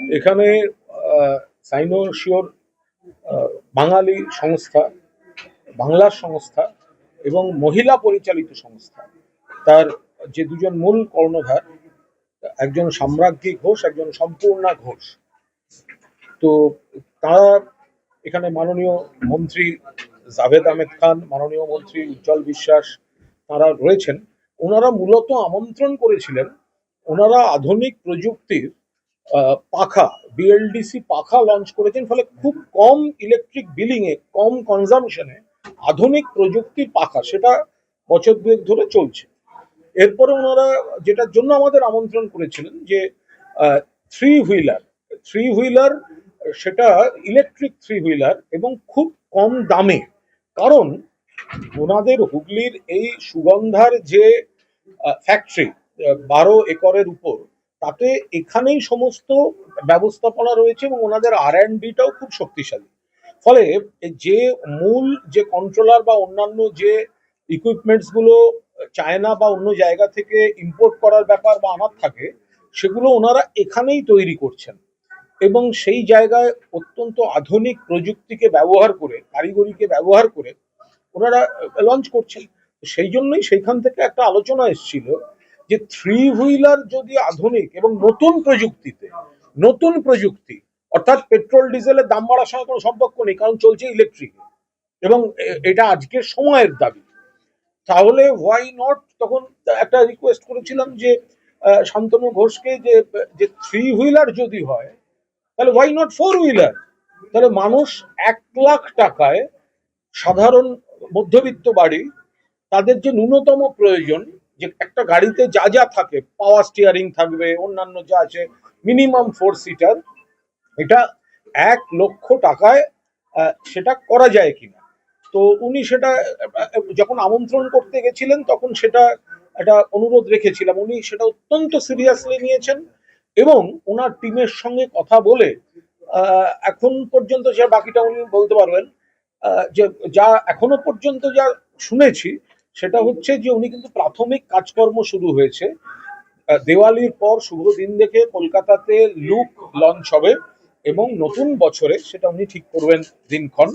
এখানে সাইনোশিওর বাঙালি সংস্থা, বাংলার সংস্থা এবং মহিলা পরিচালিত সংস্থা। তার যে দুজন মূল কর্ণধার, একজন সাম্রাজ্ঞী ঘোষ, একজন সম্পূর্ণা ঘোষ। তো তারা এখানে মাননীয় মন্ত্রী জাভেদ আহমেদ খান, মাননীয় মন্ত্রী উজ্জ্বল বিশ্বাস, তারা রয়েছেন। ওনারা মূলত আমন্ত্রণ করেছিলেন, ওনারা আধুনিক প্রযুক্তির পাখা বিএলডিসি পাখা লঞ্চ করেছেন। ফলে খুব কম ইলেকট্রিক বিলিং এ, কম কনজামশনে আধুনিক প্রযুক্তির পাখা, সেটা বছর দুয়েক ধরে চলছে। এরপরে ওনারা যেটার জন্য আমাদের আমন্ত্রণ করেছিলেন যে থ্রি হুইলার থ্রি হুইলার সেটা ইলেকট্রিক থ্রি হুইলার এবং খুব কম দামে। কারণ ওনাদের হুগলির এই সুগন্ধার যে ফ্যাক্টরি বারো একরের উপর তাতে এখানেই সমস্ত ব্যবস্থাপনা রয়েছে এবং ওনাদের আর অ্যান্ড ডিটাও খুব শক্তিশালী। ফলে যে মূল যে কন্ট্রোলার বা অন্যান্য যে ইকুইপমেন্টসগুলো চায়না বা অন্য জায়গা থেকে ইম্পোর্ট করার ব্যাপার বা আনার থাকে, সেগুলো ওনারা এখানেই তৈরি করছেন। এবং সেই জায়গায় অত্যন্ত আধুনিক প্রযুক্তিকে ব্যবহার করে, কারিগরিকে ব্যবহার করে ওনারা লঞ্চ করছেন। সেই জন্যই সেইখান থেকে একটা আলোচনা এসেছিল যে থ্রি হুইলার যদি আধুনিক এবং নতুন প্রযুক্তিতে, নতুন প্রযুক্তি, অর্থাৎ পেট্রোল, ডিজেলের দাম বাড়ার সঙ্গে কোনো সম্পর্ক নেই, কারণ চলছে ইলেকট্রিক এবং এটা আজকের সময়ের দাবি। তাহলে হোয়াই নট তখন একটা রিকোয়েস্ট করেছিলাম যে শান্তনু ঘোষকে যে যে থ্রি হুইলার যদি হয়, তাহলে হোয়াই নট ফোর হুইলার তাহলে মানুষ এক লাখ টাকায় সাধারণ মধ্যবিত্ত বাড়ি, তাদের যে ন্যূনতম প্রয়োজন যে একটা গাড়িতে যা যা থাকে পাওয়ার স্টিয়ারিং থাকবে, অন্যান্য যা আছে মিনিমাম ফোর সিটার এটা এক লক্ষ টাকায় সেটা করা যায় কিনা? তো উনি সেটা, যখন আমন্ত্রণ করতে গেছিলেন, তখন সেটা একটা অনুরোধ রেখেছিলাম। উনি সেটা অত্যন্ত সিরিয়াসলি নিয়েছেন এবং ওনার টিমের সঙ্গে কথা বলে এখন পর্যন্ত যা বাকিটা উনি বলতে পারবেন যে যা এখনও পর্যন্ত যা শুনেছি সেটা হচ্ছে যে উনি কিন্তু প্রাথমিক কাজকর্ম শুরু হয়েছে। দেওয়ালির পর শুভ দিন দেখে কলকাতাতে লুক লঞ্চ হবে এবং নতুন বছরে সেটা উনি ঠিক করবেন দিনক্ষণ।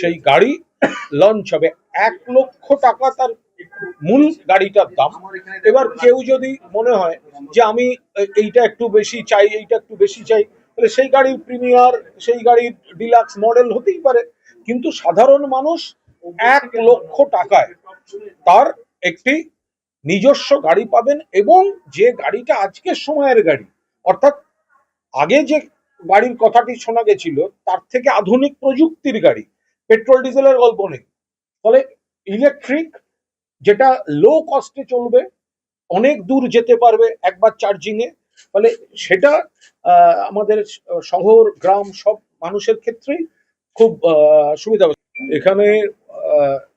সেই গাড়ি লঞ্চ হবে। এক লক্ষ টাকা তার মূল গাড়িটার দাম। এবার কেউ যদি মনে হয় যে আমি এইটা একটু বেশি চাই, এইটা একটু বেশি চাই, তাহলে সেই গাড়ির প্রিমিয়ার, সেই গাড়ির ডিলাক্স মডেল হতেই পারে। কিন্তু সাধারণ মানুষ এক লক্ষ টাকায় তার একটি নিজস্ব গাড়ি পাবেন এবং যে গাড়িটা আজকের সময়ের গাড়ি, অর্থাৎ আগে যে গাড়ির কথাটি শোনা গেছিল, তার থেকে আধুনিক প্রযুক্তির গাড়ি, পেট্রোল, ডিজেলের গল্প নেই। ফলে ইলেকট্রিক যেটা লো কস্টে চলবে, অনেক দূর যেতে পারবে একবার চার্জিং এ। ফলে সেটা আমাদের শহর, গ্রাম সব মানুষের ক্ষেত্রেই খুব সুবিধা এখানে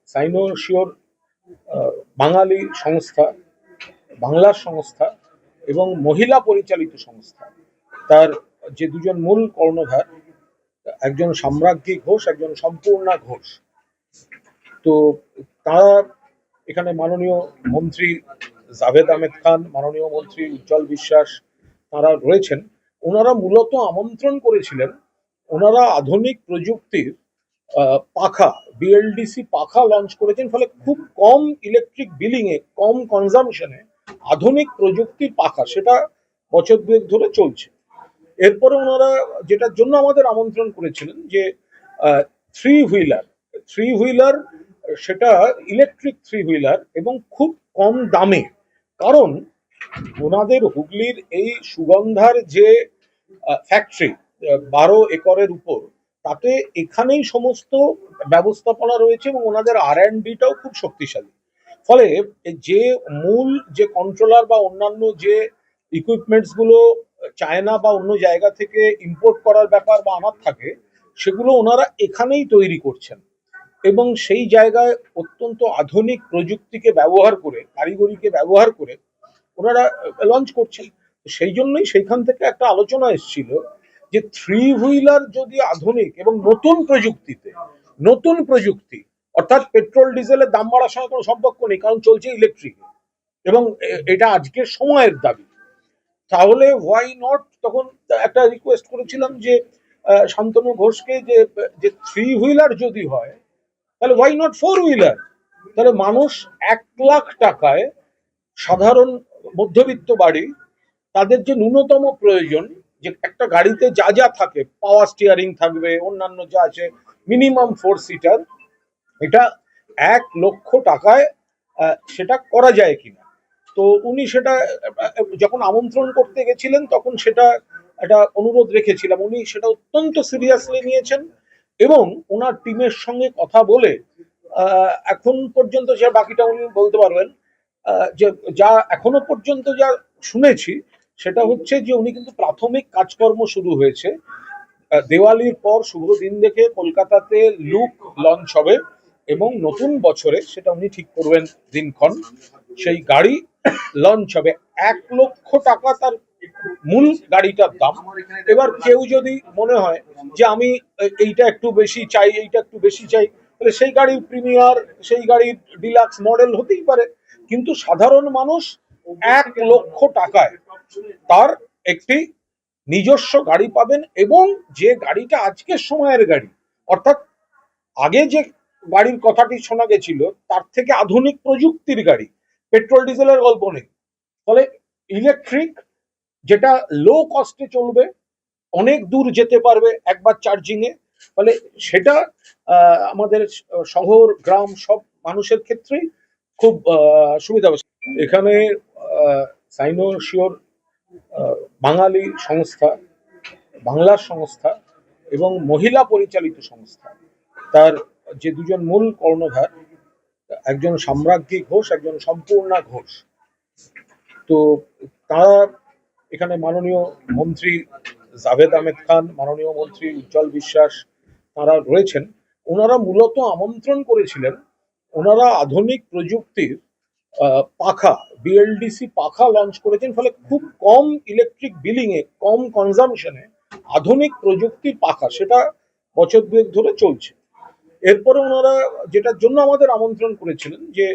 সাইনোশিওর বাঙালি সংস্থা, বাংলার সংস্থা এবং মহিলা পরিচালিত সংস্থা। তার যে দুজন মূল কর্ণধার, একজন সাম্রাজ্ঞী ঘোষ, একজন সম্পূর্ণা ঘোষ। তো তারা এখানে মাননীয় মন্ত্রী জাভেদ আহমেদ খান, মাননীয় মন্ত্রী উজ্জ্বল বিশ্বাস তারা রয়েছেন। ওনারা মূলত আমন্ত্রণ করেছিলেন, ওনারা আধুনিক প্রযুক্তির পাখা বিএলডিসি পাখা লঞ্চ করেছেন। ফলে খুব কম ইলেকট্রিক বিলিং এ, কম কনজামশনে আধুনিক প্রযুক্তির পাখা, সেটা বছর দুয়েক ধরে চলছে। এরপরে ওনারা যেটার জন্য আমাদের আমন্ত্রণ করেছিলেন যে থ্রি হুইলার থ্রি হুইলার সেটা ইলেকট্রিক থ্রি হুইলার এবং খুব কম দামে। কারণ ওনাদের হুগলির এই সুগন্ধার যে ফ্যাক্টরি বারো একরের উপর তাতে এখানেই সমস্ত ব্যবস্থাপনা রয়েছে এবং ওনাদের আর অ্যান্ড ডিটাও খুব শক্তিশালী। ফলে যে মূল যে কন্ট্রোলার বা অন্যান্য যে ইকুইপমেন্টসগুলো চায়না বা অন্য জায়গা থেকে ইম্পোর্ট করার ব্যাপার বা আনার থাকে, সেগুলো ওনারা এখানেই তৈরি করছেন। এবং সেই জায়গায় অত্যন্ত আধুনিক প্রযুক্তিকে ব্যবহার করে, কারিগরিকে ব্যবহার করে ওনারা লঞ্চ করছেন। সেই জন্যই সেইখান থেকে একটা আলোচনা এসেছিল যে থ্রি হুইলার যদি আধুনিক এবং নতুন প্রযুক্তিতে, নতুন প্রযুক্তি, অর্থাৎ পেট্রোল, ডিজেলের দাম বাড়ার সঙ্গে কোনো সম্পর্ক নেই, কারণ চলছে ইলেকট্রিক এবং এটা আজকের সময়ের দাবি। তাহলে হোয়াই নট তখন একটা রিকোয়েস্ট করেছিলাম যে শান্তনু ঘোষকে যে যে থ্রি হুইলার যদি হয়, তাহলে হোয়াই নট ফোর হুইলার তাহলে মানুষ এক লাখ টাকায় সাধারণ মধ্যবিত্ত বাড়ি, তাদের যে ন্যূনতম প্রয়োজন যে একটা গাড়িতে যা যা থাকে পাওয়ার স্টিয়ারিং থাকবে, অন্যান্য যা আছে মিনিমাম ফোর সিটার এটা এক লক্ষ টাকায় সেটা করা যায় কিনা? তো উনি সেটা, যখন আমন্ত্রণ করতে গেছিলেন, তখন সেটা একটা অনুরোধ রেখেছিলাম। উনি সেটা অত্যন্ত সিরিয়াসলি নিয়েছেন এবং ওনার টিমের সঙ্গে কথা বলে এখন পর্যন্ত যা বাকিটা উনি বলতে পারবেন যে যা এখনও পর্যন্ত যা শুনেছি সেটা হচ্ছে যে উনি কিন্তু প্রাথমিক কাজকর্ম শুরু হয়েছে। দেওয়ালির পর শুভ দিন দেখে কলকাতাতে লুক লঞ্চ হবে এবং নতুন বছরে সেটা উনি ঠিক করবেন দিনক্ষণ। সেই গাড়ি লঞ্চ হবে। এক লক্ষ টাকা তার মূল গাড়িটার দাম। এবার কেউ যদি মনে হয় যে আমি এইটা একটু বেশি চাই, এইটা একটু বেশি চাই, তাহলে সেই গাড়ির প্রিমিয়ার, সেই গাড়ির ডিলাক্স মডেল হতেই পারে। কিন্তু সাধারণ মানুষ এক লক্ষ টাকায় তার একটি নিজস্ব গাড়ি পাবেন এবং যে গাড়িটা আজকের সময়ের গাড়ি, অর্থাৎ আগে যে গাড়ির কথাটি শোনা গেছিল, তার থেকে আধুনিক প্রযুক্তির গাড়ি, পেট্রোল, ডিজেলের গল্প নেই ফলে ইলেকট্রিক যেটা লো কস্টে চলবে, অনেক দূর যেতে পারবে একবার চার্জিং এ, ফলে সেটা আমাদের শহর, গ্রাম সব মানুষের ক্ষেত্রেই খুব সুবিধা। এখানে সাইনোশিওর বাঙালি সংস্থা, বাংলার সংস্থা এবং মহিলা পরিচালিত সংস্থা। তার যে দুজন মূল কর্ণধার, একজন সাম্রাজ্ঞী ঘোষ, একজন সম্পূর্ণা ঘোষ। তো তারা এখানে মাননীয় মন্ত্রী জাভেদ আহমেদ খান, মাননীয় মন্ত্রী উজ্জ্বল বিশ্বাস তারা রয়েছেন। ওনারা মূলত আমন্ত্রণ করেছিলেন, ওনারা আধুনিক প্রযুক্তির পাখা বিএলডিসি পাখা লঞ্চ করেছেন, ফলে খুব কম ইলেকট্রিক বিলিং এ কম কনজামশনে আধুনিক প্রযুক্তির পাখা, সেটা বছর দুয়েক ধরে চলছে। এরপরে ওনারা যেটার জন্য আমাদের আমন্ত্রণ করেছিলেন যে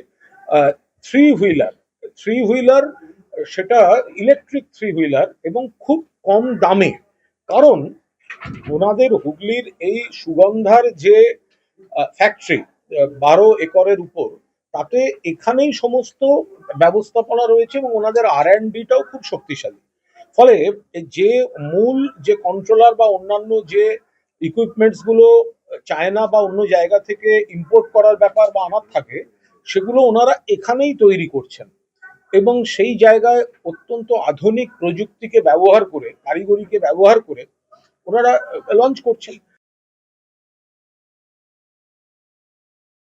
থ্রি হুইলার থ্রি হুইলার সেটা ইলেকট্রিক থ্রি হুইলার এবং খুব কম দামে। কারণ ওনাদের হুগলির এই সুগন্ধার যে ফ্যাক্টরি বারো একরের উপর তাতে এখানেই সমস্ত ব্যবস্থাপনা রয়েছে এবং ওনাদের আর অ্যান্ড ডিটাও খুব শক্তিশালী। ফলে যে মূল যে কন্ট্রোলার বা অন্যান্য যে ইকুইপমেন্টসগুলো চায়না বা অন্য জায়গা থেকে ইম্পোর্ট করার ব্যাপার বা আনার থাকে, সেগুলো ওনারা এখানেই তৈরি করছেন। এবং সেই জায়গায় অত্যন্ত আধুনিক প্রযুক্তিকে ব্যবহার করে, কারিগরিকে ব্যবহার করে ওনারা লঞ্চ করছেন।